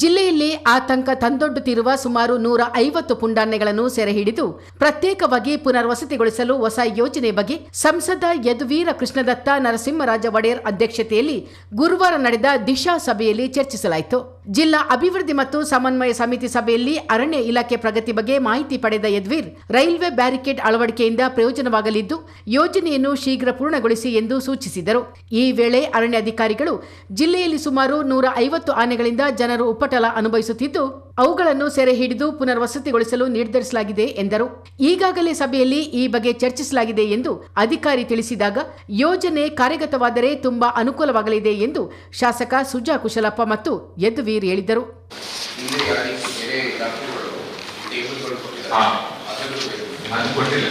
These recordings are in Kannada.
ಜಿಲ್ಲೆಯಲ್ಲಿ ಆತಂಕ ತಂದೊಡ್ಡುತ್ತಿರುವ ಸುಮಾರು ನೂರ ಐವತ್ತು ಪುಂಡಾನೆಗಳನ್ನು ಸೆರೆ ಹಿಡಿದು ಪ್ರತ್ಯೇಕವಾಗಿ ಪುನರ್ವಸತಿಗೊಳಿಸಲು ಹೊಸ ಯೋಜನೆ ಬಗ್ಗೆ ಸಂಸದ ಯದುವೀರ ಕೃಷ್ಣದತ್ತ ನರಸಿಂಹರಾಜ ಒಡೆಯರ್ ಅಧ್ಯಕ್ಷತೆಯಲ್ಲಿ ಗುರುವಾರ ನಡೆದ ದಿಶಾ ಸಭೆಯಲ್ಲಿ ಚರ್ಚಿಸಲಾಯಿತು. ಜಿಲ್ಲಾ ಅಭಿವೃದ್ಧಿ ಮತ್ತು ಸಮನ್ವಯ ಸಮಿತಿ ಸಭೆಯಲ್ಲಿ ಅರಣ್ಯ ಇಲಾಖೆ ಪ್ರಗತಿ ಬಗ್ಗೆ ಮಾಹಿತಿ ಪಡೆದ ಯದ್ವೀರ್, ರೈಲ್ವೆ ಬ್ಯಾರಿಕೇಡ್ ಅಳವಡಿಕೆಯಿಂದ ಪ್ರಯೋಜನವಾಗಲಿದ್ದು, ಯೋಜನೆಯನ್ನು ಶೀಘ್ರ ಪೂರ್ಣಗೊಳಿಸಿ ಎಂದು ಸೂಚಿಸಿದರು. ಈ ವೇಳೆ ಅರಣ್ಯ ಅಧಿಕಾರಿಗಳು, ಜಿಲ್ಲೆಯಲ್ಲಿ ಸುಮಾರು ನೂರ ಐವತ್ತು ಆನೆಗಳಿಂದ ಜನರು ಉಪಟಲ ಅನುಭವಿಸುತ್ತಿದ್ದು, ಅವುಗಳನ್ನು ಸೆರೆ ಹಿಡಿದು ಪುನರ್ವಸತಿಗೊಳಿಸಲು ನಿರ್ಧರಿಸಲಾಗಿದೆ ಎಂದರು. ಈಗಾಗಲೇ ಸಭೆಯಲ್ಲಿ ಈ ಬಗ್ಗೆ ಚರ್ಚಿಸಲಾಗಿದೆ ಎಂದು ಅಧಿಕಾರಿ ತಿಳಿಸಿದಾಗ, ಯೋಜನೆ ಕಾರ್ಯಗತವಾದರೆ ತುಂಬಾ ಅನುಕೂಲವಾಗಲಿದೆ ಎಂದು ಶಾಸಕ ಸುಜಾ ಕುಶಲಪ್ಪ ಮತ್ತು ಯದುವೀರ್ ಹೇಳಿದರು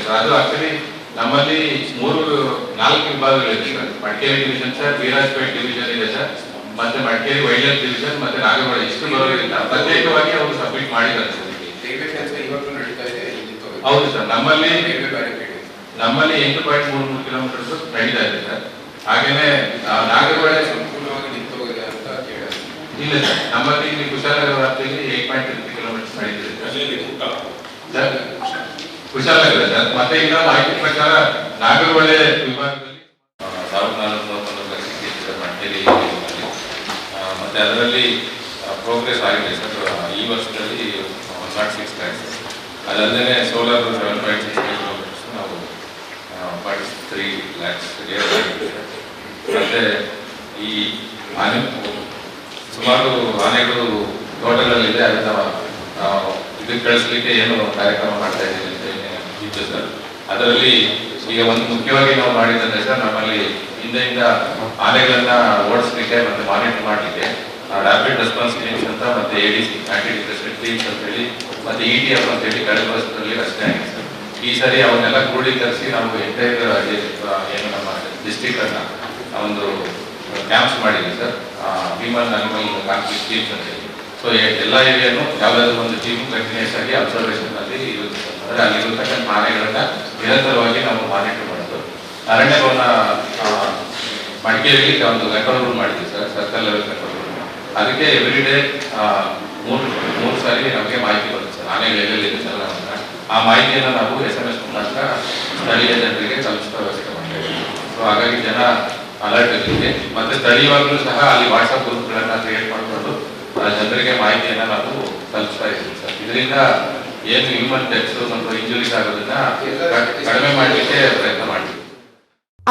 ಹೇಳಿದ್ದರು ನಮ್ಮಲ್ಲಿ ಮೂರು ನಾಲ್ಕು ವಿಭಾಗಗಳಿದೆ sir Madikeri division sir Virajpet division ಇದೆ ಸರ್ ಮತ್ತೆ ಮಡಿಕೇರಿ ವೈಲ್ಡ್ ಡಿವಿಷನ್ ಮತ್ತೆ ನಾಗವಾಡ ಇಷ್ಟು ಬರೋದ್ರಿಂದ ಪ್ರತ್ಯೇಕವಾಗಿ ಅವರು ಸಬ್ಮಿಟ್ ಮಾಡಿದ್ದಾರೆ ಸರ್. ಹೌದು ಸರ್ ನಮ್ಮಲ್ಲಿ. ನಮ್ಮಲ್ಲಿ ಎಂಟು ಪಾಯಿಂಟ್ ಮೂರು ಮೂರು ಕಿಲೋಮೀಟರ್ಸ್ ನಡೀತಾ ಇದೆ ಸರ್ ಹಾಗೇನೆ ಆ, ಸಂಪೂರ್ಣವಾಗಿ ನಿಂತು ಹೋಗಿದೆ ಅಂತ ಕೇಳಿದೆ ಇಲ್ಲ ನಮ್ಮಲ್ಲಿ ಇಲ್ಲಿ ಕುಶಾಲನಗರ ವ್ಯಾಪ್ತಿಯಲ್ಲಿ ಏಟ್ ಪಾಯಿಂಟ್ ತ್ರೀ ಕಿಲೋಮೀಟರ್ಸ್ ನಡೀತಿದೆ ಕುಶಾಲನಗರ ಸರ್ ಮತ್ತೆ ಈಗ ಮಾಹಿತಿ ಪ್ರಕಾರ ನಾಗರಹೊಳೆ ವಿಭಾಗದಲ್ಲಿ ಸಾವಿರದ ನಾಲ್ಕು ತಾಲೂಕಿನಲ್ಲಿ. ಆ, ಮತ್ತೆ ಅದರಲ್ಲಿ ಪ್ರೋಗ್ರೆಸ್ ಆಗಿದೆ ಸರ್. ಈ ವರ್ಷದಲ್ಲಿ ಒನ್ ನಾಟ್ ಸಿಕ್ಸ್ ಲ್ಯಾಕ್ಸ್ ಅದಲ್ಲದೆ solar seven point six kilometres ನಾವು ಪಾಯಿಂಟ್ ತ್ರೀ ಲ್ಯಾಕ್ಸ್ ಮತ್ತೆ ಈ ಆನೆ ಸುಮಾರು ಆನೆಗಳು ತೋಟಗಳಲ್ಲಿದೆ ಅದನ್ನ ಇದಕ್ಕೆ ಕಳಿಸ್ಲಿಕ್ಕೆ ಏನು ಕಾರ್ಯಕ್ರಮ ಮಾಡ್ತಾ ಇದ್ದೀವಿ ಅಂತ ಇತ್ತು ಸರ್. ಅದರಲ್ಲಿ ಈಗ ಒಂದು ಮುಖ್ಯವಾಗಿ ನಾವು ಮಾಡಿದ್ದಂದ್ರೆ ಸರ್, ನಮ್ಮಲ್ಲಿ ಹಿಂದೆಯಿಂದ ಆನೆಗಳನ್ನ ಓಡಿಸ್ಲಿಕ್ಕೆ ಮತ್ತೆ ಮಾನಿಟರ್ ಮಾಡಲಿಕ್ಕೆ ರ್ಯಾಪಿಡ್ ರೆಸ್ಪಾನ್ಸ್ ಟೀಮ್ಸ್ ಅಂತ ಮತ್ತೆ A D C anti district teams ಅಂತ ಹೇಳಿ, ಮತ್ತೆ ಇ ಟಿ ಎಫ್ ಅಂತ ಹೇಳಿ ಕಳೆದ ವರ್ಷದಲ್ಲಿ ರಚನೆ ಆಗಿದೆ ಸರ್. ಈ ಸರಿ ಅವನ್ನೆಲ್ಲ ಕ್ರೋಢೀಕರಿಸಿ ನಾವು ಎಂಟೈರ್ ಏನು ನಮ್ಮ ಡಿಸ್ಟಿಕ್ ಅನ್ನ ಒಂದು ಕ್ಯಾಂಪ್ಸ್ ಮಾಡಿದ್ವಿ sir. Human animal conflict teams ಅಂತ ಹೇಳಿ ಸೊ ಎಲ್ಲ ಏರಿಯಾನು ಯಾವುದಾದ್ರೂ ಒಂದು ಟೀಮ್ ಕಂಟಿನ್ಯೂಸ್ ಆಗಿ ಅಬ್ಸರ್ವೇಷನ್ ಅಲ್ಲಿ ಇರುತ್ತೆ ಅಂದ್ರೆ ಅಲ್ಲಿರತಕ್ಕಂಥ ಆನೆಗಳನ್ನ ನಿರಂತರವಾಗಿ ನಾವು ಮಾನಿಟರ್ ಮಾಡೋದು. ಅರಣ್ಯ ಭವನ ಮಡಿಕೇರಿಯಲ್ಲಿ ಒಂದು ಕಂಟ್ರೋಲ್ ರೂಮ್ ಮಾಡಿದ್ವಿ sir. Circle level control room ಅದಕ್ಕೆ ಎವ್ರಿ ಡೇ ಮೂರು ಮೂರು ಸಾರಿ ನಮಗೆ ಮಾಹಿತಿ ಬರುತ್ತೆ ಸರ್. ಆನೆಗಳು ಎಲ್ಲೆಲ್ಲಿದೆ ಸರ್ ಆ ಮಾಹಿತಿಯನ್ನು ನಾವು ಎಸ್ ಎಂ ಎಸ್ ಮೂಲಕ ಸ್ಥಳೀಯ ಜನರಿಗೆ ತಲುಪಿಸುವ ವ್ಯವಸ್ಥೆ ಮಾಡ್ತೇವೆ ಸೊ ಹಾಗಾಗಿ ಜನ ಅಲರ್ಟ್ ಇರಲಿಕ್ಕೆ ಮತ್ತೆ ಸ್ಥಳೀಯವಾಗಲೂ ಸಹ ಅಲ್ಲಿ ವಾಟ್ಸಪ್ ಗ್ರೂಪ್ಗಳನ್ನ ಕ್ರಿಯೇಟ್ ಮಾಡಿಕೊಂಡು ಜನರಿಗೆ ಮಾಹಿತಿಯನ್ನ ನಾವು ತಲುಪಿಸ್ತಾ ಇದ್ದೀವಿ ಸರ್. ಇದರಿಂದ ಏನು ಹ್ಯೂಮನ್ ಡೆತ್ಸ್ ಮತ್ತು ಇಂಜುರೀಸ್ ಆಗೋದನ್ನ ಕಡಿಮೆ ಮಾಡಲಿಕ್ಕೆ ಪ್ರಯತ್ನ ಮಾಡ್ತೀವಿ.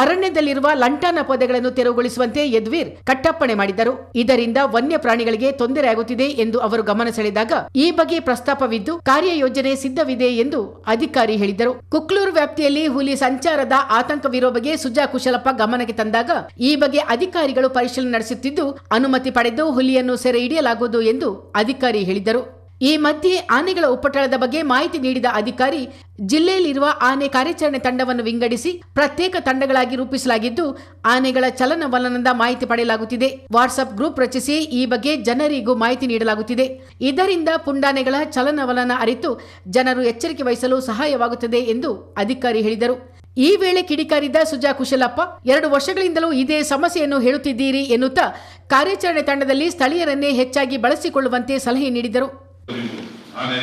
ಅರಣ್ಯದಲ್ಲಿರುವ ಲಂಟಾನ ಪೊದೆಗಳನ್ನು ತೆರವುಗೊಳಿಸುವಂತೆ ಯದ್ವೀರ್ ಕಟ್ಟಪ್ಪಣೆ ಮಾಡಿದ್ದರು. ಇದರಿಂದ ವನ್ಯ ಪ್ರಾಣಿಗಳಿಗೆ ತೊಂದರೆಯಾಗುತ್ತಿದೆ ಎಂದು ಅವರು ಗಮನ ಸೆಳೆದಾಗ ಈ ಬಗ್ಗೆ ಪ್ರಸ್ತಾಪವಿದ್ದು, ಕಾರ್ಯಯೋಜನೆ ಸಿದ್ಧವಿದೆ ಎಂದು ಅಧಿಕಾರಿ ಹೇಳಿದರು ಕುಕ್ಲೂರು ವ್ಯಾಪ್ತಿಯಲ್ಲಿ ಹುಲಿ ಸಂಚಾರದ ಆತಂಕವಿರುವ ಬಗ್ಗೆ ಸುಜಾ ಕುಶಲಪ್ಪ ಗಮನಕ್ಕೆ ತಂದಾಗ ಈ ಬಗ್ಗೆ ಅಧಿಕಾರಿಗಳು ಪರಿಶೀಲನೆ ನಡೆಸುತ್ತಿದ್ದು, ಅನುಮತಿ ಪಡೆದು ಹುಲಿಯನ್ನು ಸೆರೆ ಹಿಡಿಯಲಾಗುವುದು ಎಂದು ಅಧಿಕಾರಿ ಹೇಳಿದರು ಈ ಮಧ್ಯೆ ಆನೆಗಳ ಉಪಟಳದ ಬಗ್ಗೆ ಮಾಹಿತಿ ನೀಡಿದ ಅಧಿಕಾರಿ, ಜಿಲ್ಲೆಯಲ್ಲಿರುವ ಆನೆ ಕಾರ್ಯಾಚರಣೆ ತಂಡವನ್ನು ವಿಂಗಡಿಸಿ ಪ್ರತ್ಯೇಕ ತಂಡಗಳಾಗಿ ರೂಪಿಸಲಾಗಿದ್ದು, ಆನೆಗಳ ಚಲನವಲನದ ಮಾಹಿತಿ ಪಡೆಯಲಾಗುತ್ತಿದೆ. ವಾಟ್ಸ್ಆಪ್ ಗ್ರೂಪ್ ರಚಿಸಿ ಈ ಬಗ್ಗೆ ಜನರಿಗೂ ಮಾಹಿತಿ ನೀಡಲಾಗುತ್ತಿದೆ. ಇದರಿಂದ ಪುಂಡಾನೆಗಳ ಚಲನವಲನ ಅರಿತು ಜನರು ಎಚ್ಚರಿಕೆ ವಹಿಸಲು ಸಹಾಯವಾಗುತ್ತದೆ ಎಂದು ಅಧಿಕಾರಿ ಹೇಳಿದರು. ಈ ವೇಳೆ ಕಿಡಿಕಾರಿದ್ದ ಸುಜಾ ಕುಶಲಪ್ಪ, ಎರಡು ವರ್ಷಗಳಿಂದಲೂ ಇದೇ ಸಮಸ್ಯೆಯನ್ನು ಹೇಳುತ್ತಿದ್ದೀರಿ ಎನ್ನುತ್ತಾ ಕಾರ್ಯಾಚರಣೆ ತಂಡದಲ್ಲಿ ಸ್ಥಳೀಯರನ್ನೇ ಹೆಚ್ಚಾಗಿ ಬಳಸಿಕೊಳ್ಳುವಂತೆ ಸಲಹೆ ನೀಡಿದರು. ಆನೆ.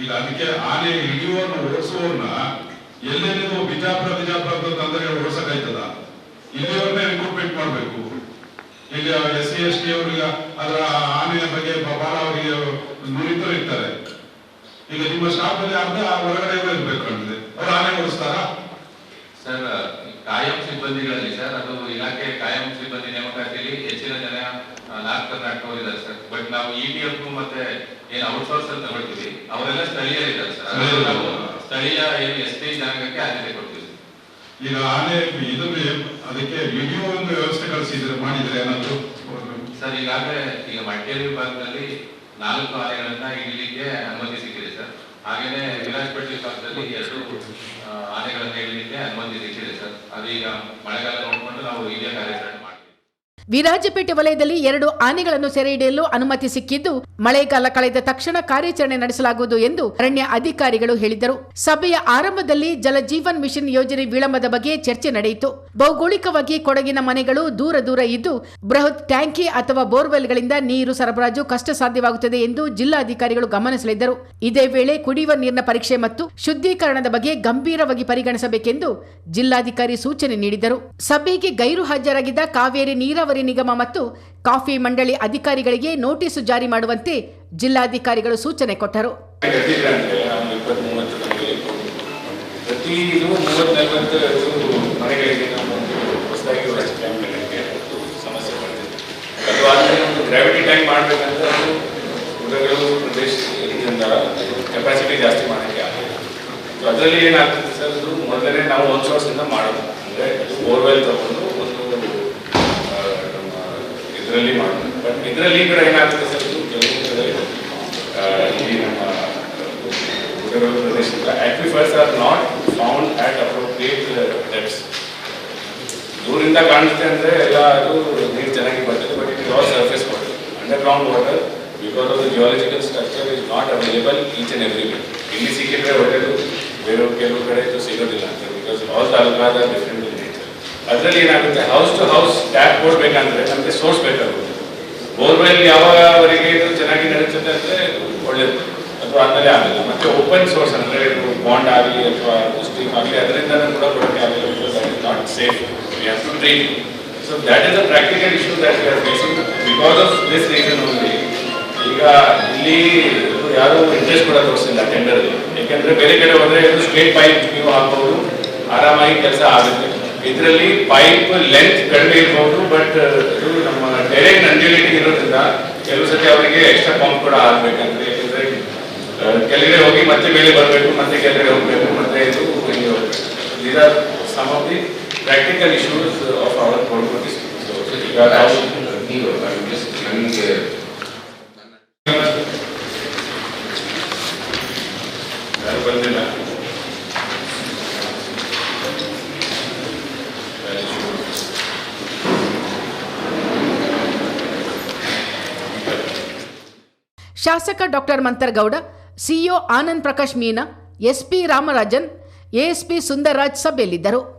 ಈಗ ಅದಕ್ಕೆ ಆನೆ ಹಿಡಿಯುವವನ್ನ ಓಡಿಸುವವನ್ನ ನೀವು ಬಿಜಾಪುರ ಬಿಜಾಪುರ ತಂದರೆ ಓಡಿಸಕ್ಕಾಯ್ತದ? ಇಲ್ಲಿಯವ್ರನ್ನೇ ರಿಕ್ರೂಟ್ಮೆಂಟ್ ಮಾಡಬೇಕು. ಇಲ್ಲಿ ಎಸ್ ಸಿ, ಎಸ್ ಟಿ ಅವ್ರಿಗೆ ಅದರ ಆನೆಯ ಬಗ್ಗೆ ಬಹಳ ಅವರಿಗೆ ನುರಿತರು ಇರ್ತಾರೆ. ಈಗ ನಿಮ್ಮ ಸ್ಟಾಫ್ ಅಲ್ಲಿ ಅರ್ಧ ಹೊರಗಡೆ ಇರಬೇಕು ಕಾಣ್ತದೆ ಅವ್ರು ಆನೆ ಓಡಿಸ್ತಾರಾ? ಸರ್ ಕಾಯಂ ಸಿಬ್ಬಂದಿಗಳಲ್ಲಿ, ಸರ್, ಅದು ಇಲಾಖೆ ಕಾಯಂ ಸಿಬ್ಬಂದಿ ಜನ ನಾರ್ತ್ ಆಗ್ತಾ ಇದ್ದಾರೆ ಸರ್. ಬಟ್ ನಾವು ಇ ಟಿ ಎಫ್ ಮತ್ತೆ ಏನು ಔಟ್ಸೋರ್ಸ್ ಅಂತ ತಗೊಳ್ತೀವಿ ಅವರೆಲ್ಲ ಸ್ಥಳೀಯರಿದ್ದಾರೆ ಸರ್. ನಾವು ಸ್ಥಳೀಯ ಏನು ಎಸ್ ಟಿ ಜನಾಂಗಕ್ಕೆ ಆದ್ಯತೆ ಕೊಡ್ತೀವಿ ಈಗ ಆನೆ ಇದು ಅದಕ್ಕೆ ವಿಡಿಯೋ ಒಂದು ವ್ಯವಸ್ಥೆ ಕಳಿಸಿದ್ರೆ ಮಾಡಿದ್ರೆ ಏನಾದ್ರು ಸರ್ ಈಗಾಗಲೇ ಈಗ ಮಡಿಕೇರಿ ಭಾಗದಲ್ಲಿ ನಾಲ್ಕು ಆನೆಗಳನ್ನ ಇಡಲಿಕ್ಕೆ ಅನುಮತಿ ಸಿಕ್ಕಿದೆ ಸರ್. ಹಾಗೇನೆ ವಿರಾಜಪೇಟೆ ವಿಭಾಗದಲ್ಲಿ ಎರಡು ಆನೆಗಳನ್ನ ಇಡಲಿಕ್ಕೆ ಅನುಮತಿ ಸಿಕ್ಕಿದೆ ಸರ್. ಅದೀಗ ಮಳೆಗಾಲ ನೋಡಿಕೊಂಡು ನಾವು ಇದೇ ಕಾರ್ಯಾಚರಣೆ ಮಾಡ್ತೀವಿ ವಿರಾಜಪೇಟೆ ವಲಯದಲ್ಲಿ ಎರಡು ಆನೆಗಳನ್ನು ಸೆರೆ ಹಿಡಿಯಲು ಅನುಮತಿ ಸಿಕ್ಕಿದ್ದು, ಮಳೆಗಾಲ ಕಳೆದ ತಕ್ಷಣ ಕಾರ್ಯಾಚರಣೆ ನಡೆಸಲಾಗುವುದು ಎಂದು ಅರಣ್ಯ ಅಧಿಕಾರಿಗಳು ಹೇಳಿದರು. ಸಭೆಯ ಆರಂಭದಲ್ಲಿ ಜಲಜೀವನ್ ಮಿಷನ್ ಯೋಜನೆ ವಿಳಂಬದ ಬಗ್ಗೆ ಚರ್ಚೆ ನಡೆಯಿತು. ಭೌಗೋಳಿಕವಾಗಿ ಕೊಡಗಿನ ಮನೆಗಳು ದೂರ ದೂರ ಇದ್ದು, ಬೃಹತ್ ಟ್ಯಾಂಕಿ ಅಥವಾ ಬೋರ್ವೆಲ್ಗಳಿಂದ ನೀರು ಸರಬರಾಜು ಕಷ್ಟ ಸಾಧ್ಯವಾಗುತ್ತದೆ ಎಂದು ಜಿಲ್ಲಾಧಿಕಾರಿಗಳು ಗಮನಿಸಲಿದ್ದರು. ಇದೇ ವೇಳೆ ಕುಡಿಯುವ ನೀರಿನ ಪರೀಕ್ಷೆ ಮತ್ತು ಶುದ್ಧೀಕರಣದ ಬಗ್ಗೆ ಗಂಭೀರವಾಗಿ ಪರಿಗಣಿಸಬೇಕೆಂದು ಜಿಲ್ಲಾಧಿಕಾರಿ ಸೂಚನೆ ನೀಡಿದರು. ಸಭೆಗೆ ಗೈರು ಹಾಜರಾಗಿದ್ದ ಕಾವೇರಿ ನೀರಾವರಿ ನಿಗಮ ಮತ್ತು ಕಾಫಿ ಮಂಡಳಿ ಅಧಿಕಾರಿಗಳಿಗೆ ನೋಟಿಸು ಜಾರಿ ಮಾಡುವಂತೆ ಜಿಲ್ಲಾಧಿಕಾರಿಗಳು ಸೂಚನೆ ಕೊಟ್ಟರು. ಅದರಲ್ಲಿ ಏನಾಗ್ತದೆ ಸರ್ ಅದು ಮೊದಲನೇ ನಾವು ಒಂದು ಸೋರ್ಸಿಂದ ಮಾಡೋದು. ಅಂದರೆ ಬೋರ್ವೆಲ್ ತಗೊಂಡು ಇದರಲ್ಲಿ ಮಾಡೋದು ಬಟ್ ಇದರಲ್ಲಿ ಕೂಡ ಏನಾಗ್ತದೆ ಸರ್ ಇದು ಕೆಲವು ಕಡೆ ಆ, ಇಲ್ಲಿ ನಮ್ಮ ಉಡುಗೊರೆ ಪ್ರದೇಶದಿಂದ aquifers are not found at appropriate depths ದೂರಿಂದ ಕಾಣುತ್ತೆ ಅಂದ್ರೆ ಎಲ್ಲ ಅದು ನೀರು ಚೆನ್ನಾಗಿ ಬರ್ತದೆ but it all surface water underground water because of the geological structure is not available each and every ಇಲ್ಲಿ ಸಿಕ್ಕಿದ್ರೆ ಒಳ್ಳೆಯದು ಬೇರೆ ಕೆಲವು ಕಡೆ ಇದು ಸಿಗೋದಿಲ್ಲ ಅಂತ. ಬಿಕಾಸ್ ಆಲ್ ತಾಲೂಕಾದ ಡಿಫ್ರೆಂಟ್ ನೇಚರ್ ಅದರಲ್ಲಿ ಏನಾಗುತ್ತೆ? ಹೌಸ್ ಟು ಹೌಸ್ ಟ್ಯಾಪ್ ಕೊಡ್ಬೇಕಂದ್ರೆ ನಮಗೆ ಸೋರ್ಸ್ ಬೇಕಾಗುತ್ತೆ. ಬೋರ್ವೆಲ್ ಯಾವಾಗವರೆಗೆ ಇದು ಚೆನ್ನಾಗಿ ನಡೀತದೆ ಅಂದರೆ ಒಳ್ಳೇದು. ಅಥವಾ ಅದರಲ್ಲೇ ಆಗಲ್ಲ ಮತ್ತೆ ಓಪನ್ ಸೋರ್ಸ್ ಅಂದ್ರೆ ಬಾಂಡ್ ಆಗಲಿ ಅಥವಾ ಸ್ಟೀಮ್ ಆಗಲಿ ಅದರಿಂದ ಕೂಡ ಕೊಡಕ್ಕೆ ಆಗಲ್ಲ not safe we have to treat so that is a practical issue that we are facing because of this reason only ಈಗ ಇಲ್ಲಿ ಯಾರು ಇಂಟ್ರೆಸ್ಟ್ ಕೂಡ ತೋರಿಸಿಲ್ಲ ಟೆಂಡರ್ ಯಾಕೆಂದ್ರೆ ಬೇರೆ ಕಡೆ ಹೋದರೆ ಇದು ಸ್ಟ್ರೇಟ್ ಪೈಪ್ ನೀವು ಹಾಕ್ಬೋದು ಆರಾಮಾಗಿ ಕೆಲಸ ಆಗುತ್ತೆ. ಇದರಲ್ಲಿ ಪೈಪ್ ಲೆಂತ್ ಕಡಿಮೆ ಇರಬಹುದು ಬಟ್ ಇದು ನಮ್ಮ ಡೈರೆಕ್ಟ್ ಅಂಜುಲಿಟಿ ಇರೋದ್ರಿಂದ ಕೆಲವು ಸತಿ ಅವರಿಗೆ ಎಕ್ಸ್ಟ್ರಾ ಪಂಪ್ ಕೂಡ ಆಗ್ಬೇಕಂದ್ರೆ ಯಾಕಂದ್ರೆ ಆ, ಕೆಳಗಡೆ ಹೋಗಿ ಮತ್ತೆ ಮೇಲೆ ಬರಬೇಕು ಮತ್ತೆ ಕೆಳಗಡೆ ಹೋಗಬೇಕು ಮತ್ತೆ ಇದು some of the practical issues of our court ಈಗ ನಾವು ನೀವು ನನಗೆ ಯಾರು ಬಂದಿಲ್ಲ ಶಾಸಕ doctor Mantargowda CEO Anand Prakash Meena SP Ramarajan ASP Sundarraj ಸಭೆಯಲ್ಲಿದ್ದರು.